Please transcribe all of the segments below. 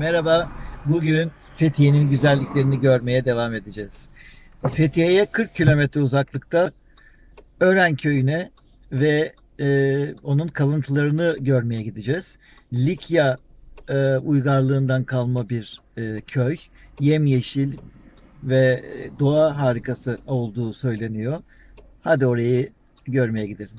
Merhaba. Bugün Fethiye'nin güzelliklerini görmeye devam edeceğiz. Fethiye'ye 40 kilometre uzaklıkta Ören köyüne ve e, onun kalıntılarını görmeye gideceğiz. Likya e, uygarlığından kalma bir e, köy. Yemyeşil ve doğa harikası olduğu söyleniyor. Hadi orayı görmeye gidelim.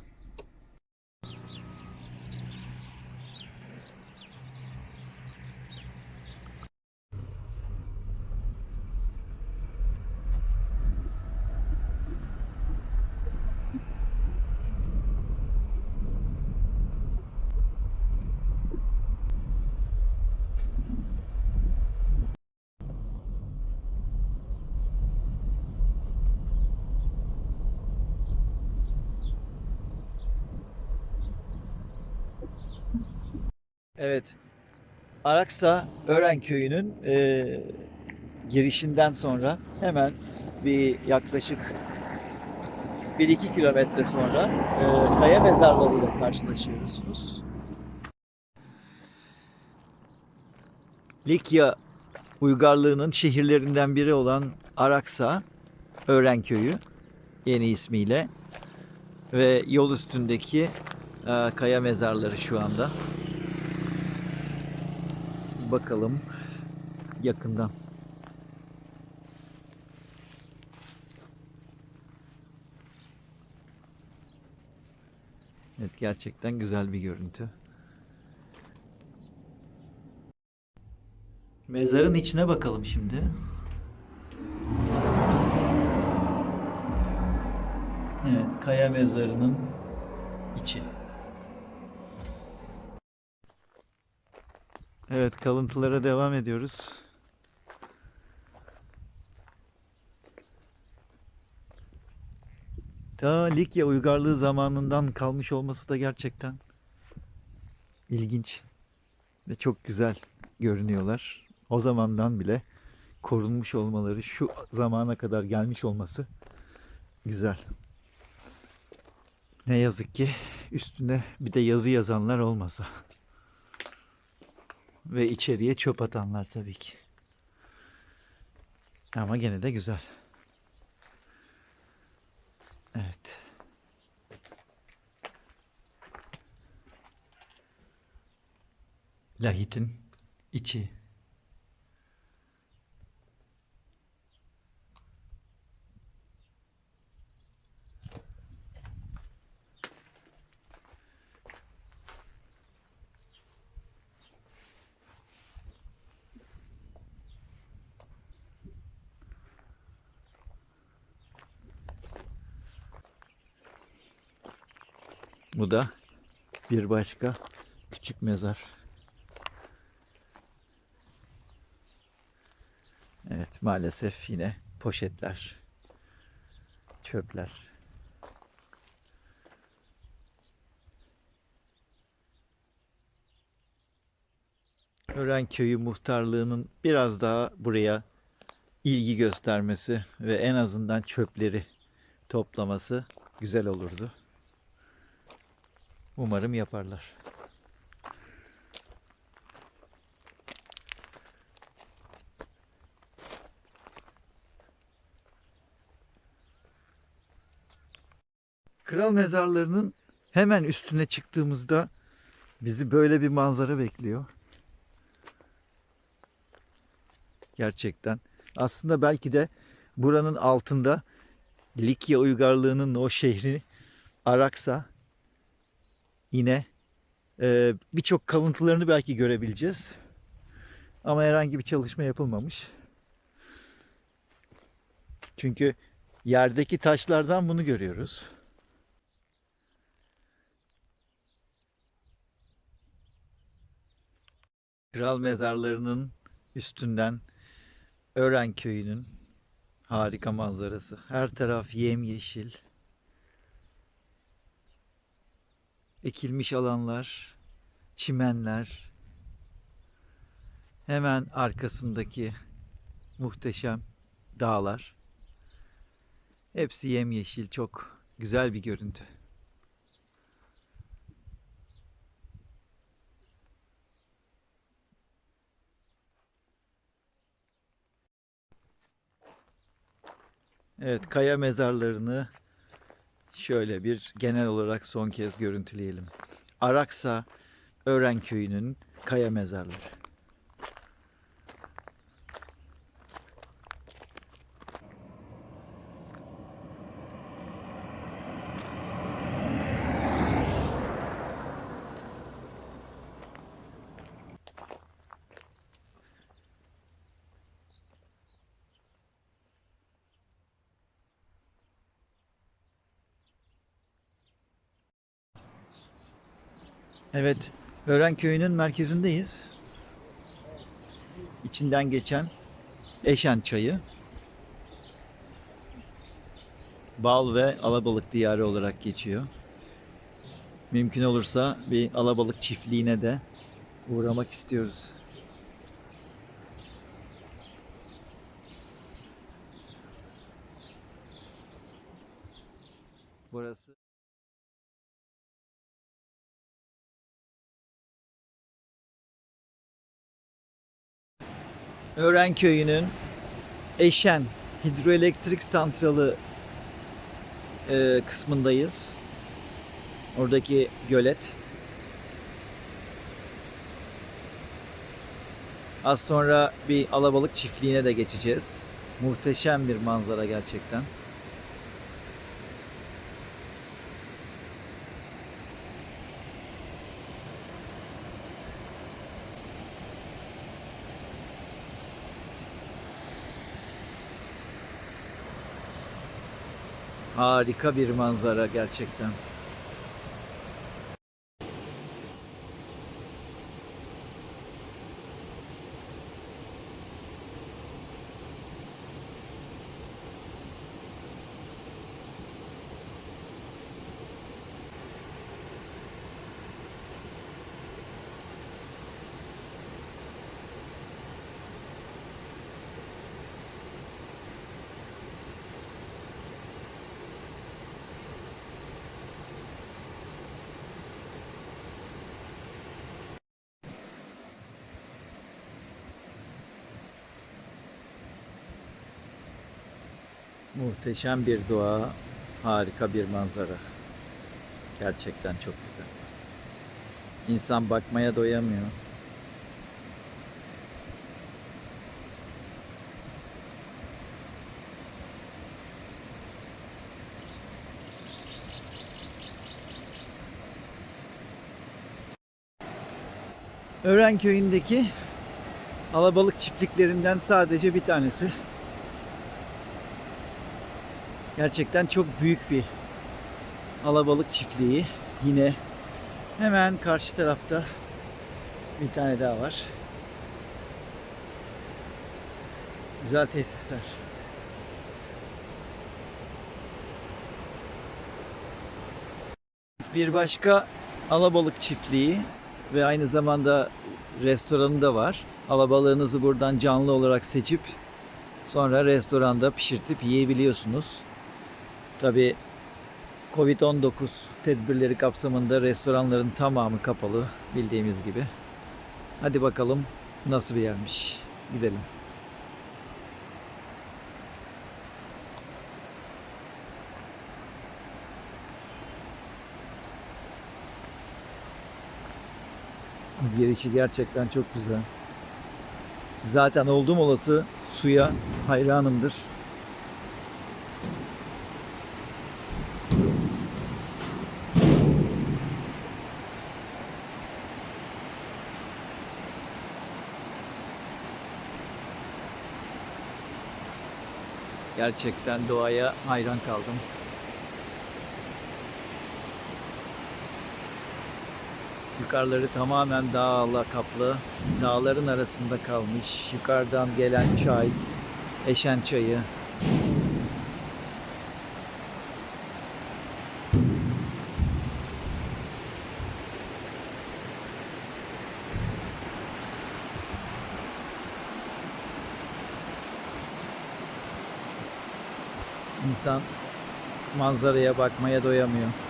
Evet. Araksa Ören Köyü'nün e, girişinden sonra hemen bir yaklaşık 1-2 kilometre sonra e, kaya mezarlarıyla karşılaşıyorsunuz. Likya uygarlığının şehirlerinden biri olan Araksa Ören Köyü yeni ismiyle ve yol üstündeki e, kaya mezarları şu anda. Bakalım yakından. Evet gerçekten güzel bir görüntü. Mezarın içine bakalım şimdi. Evet, kaya mezarının içi. Evet, kalıntılara devam ediyoruz. Ta Likya uygarlığı zamanından kalmış olması da gerçekten ilginç ve çok güzel görünüyorlar. O zamandan bile korunmuş olmaları, şu zamana kadar gelmiş olması güzel. Ne yazık ki üstüne bir de yazı yazanlar olmasa. Ve içeriye çöp atanlar tabii ki. Ama gene de güzel. Evet. Lahitin içi. Bu da bir başka küçük mezar. Evet maalesef yine poşetler, çöpler. Ören Köyü muhtarlığının biraz daha buraya ilgi göstermesi ve en azından çöpleri toplaması güzel olurdu. Umarım yaparlar. Kral mezarlarının hemen üstüne çıktığımızda bizi böyle bir manzara bekliyor. Gerçekten. Aslında belki de buranın altında Likya uygarlığının o şehri Araksa yine e, birçok kalıntılarını belki görebileceğiz. Ama herhangi bir çalışma yapılmamış. Çünkü yerdeki taşlardan bunu görüyoruz. Kral mezarlarının üstünden Ören köyünün harika manzarası. Her taraf yemyeşil. ekilmiş alanlar, çimenler, hemen arkasındaki muhteşem dağlar. Hepsi yemyeşil, çok güzel bir görüntü. Evet, kaya mezarlarını şöyle bir genel olarak son kez görüntüleyelim. Araksa Ören Köyü'nün kaya mezarları. Evet, Ören Köyü'nün merkezindeyiz. İçinden geçen Eşen Çayı. Bal ve alabalık diyarı olarak geçiyor. Mümkün olursa bir alabalık çiftliğine de uğramak istiyoruz. Burası Ören Köyü'nün Eşen Hidroelektrik Santralı e, kısmındayız. Oradaki gölet. Az sonra bir alabalık çiftliğine de geçeceğiz. Muhteşem bir manzara gerçekten. Harika bir manzara gerçekten. Muhteşem bir doğa, harika bir manzara. Gerçekten çok güzel. İnsan bakmaya doyamıyor. Ören köyündeki alabalık çiftliklerinden sadece bir tanesi. Gerçekten çok büyük bir alabalık çiftliği. Yine hemen karşı tarafta bir tane daha var. Güzel tesisler. Bir başka alabalık çiftliği ve aynı zamanda restoranı da var. Alabalığınızı buradan canlı olarak seçip sonra restoranda pişirtip yiyebiliyorsunuz. Tabi Covid-19 tedbirleri kapsamında restoranların tamamı kapalı bildiğimiz gibi. Hadi bakalım nasıl bir yermiş. Gidelim. Yer içi gerçekten çok güzel. Zaten oldum olası suya hayranımdır. Gerçekten doğaya hayran kaldım. Yukarıları tamamen dağla kaplı. Dağların arasında kalmış. Yukarıdan gelen çay, eşen çayı. İnsan manzaraya bakmaya doyamıyor.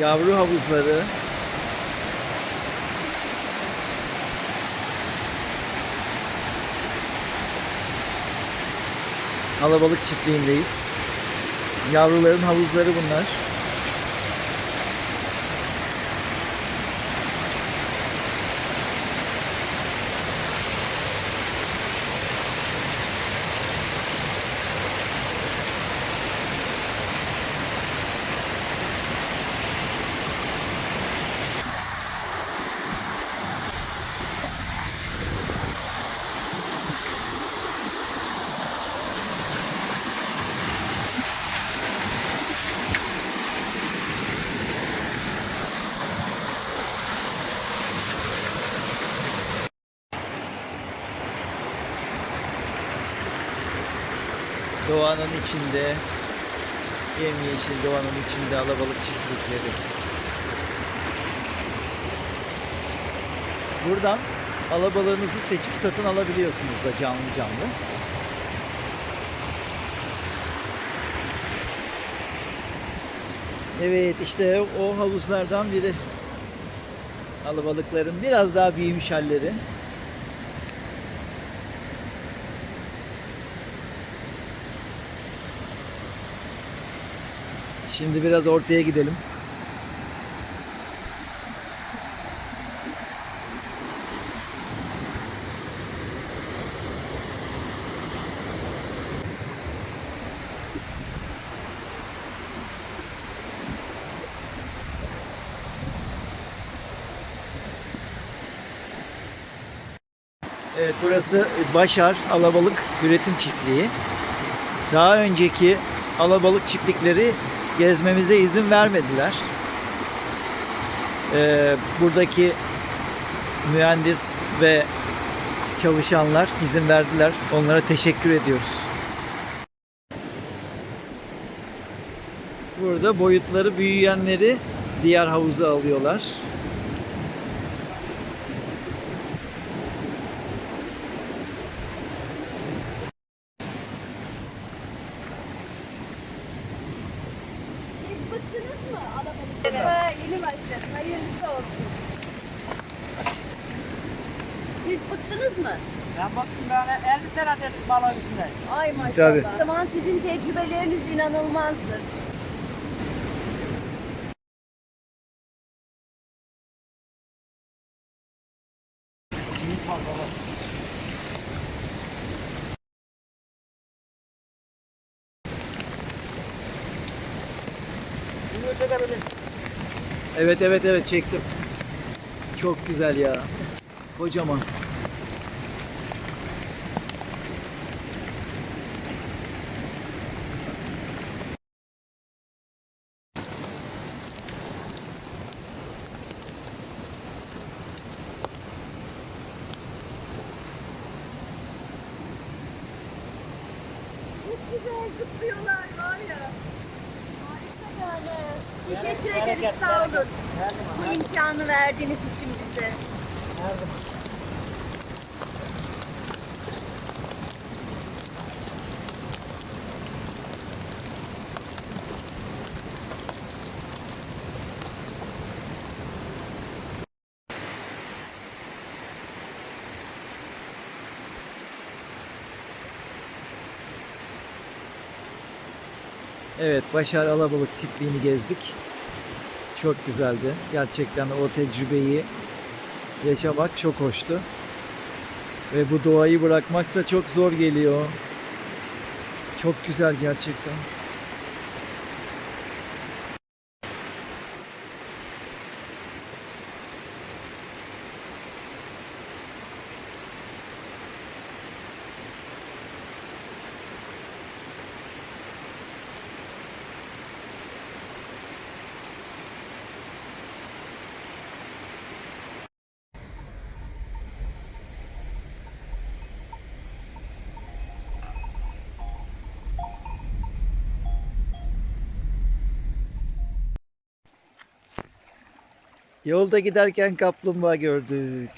Yavru havuzları. Alabalık çiftliğindeyiz. Yavruların havuzları bunlar. Doğanın içinde, yemyeşil doğanın içinde alabalık çiftlikleri. Buradan alabalığınızı seçip satın alabiliyorsunuz da canlı canlı. Evet işte o havuzlardan biri. Alabalıkların biraz daha büyümüş halleri. Şimdi biraz ortaya gidelim. Evet burası Başar Alabalık Üretim Çiftliği. Daha önceki alabalık çiftlikleri gezmemize izin vermediler. Ee, buradaki mühendis ve çalışanlar izin verdiler. Onlara teşekkür ediyoruz. Burada boyutları büyüyenleri diğer havuza alıyorlar. Böyle 50 senedir balon işine. Ay maşallah. Tabii. O zaman sizin tecrübeleriniz inanılmazdır. Evet evet evet çektim. Çok güzel ya. Kocaman. Güzel zıplıyorlar var ya. Harika yani. Teşekkür ederiz sağ olun. Bu imkanı verdiğiniz için bize. Her zaman. Evet Başar Alabalık çiftliğini gezdik. Çok güzeldi. Gerçekten o tecrübeyi yaşamak çok hoştu. Ve bu doğayı bırakmak da çok zor geliyor. Çok güzel gerçekten. Yolda giderken kaplumbağa gördük.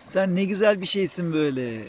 Sen ne güzel bir şeysin böyle.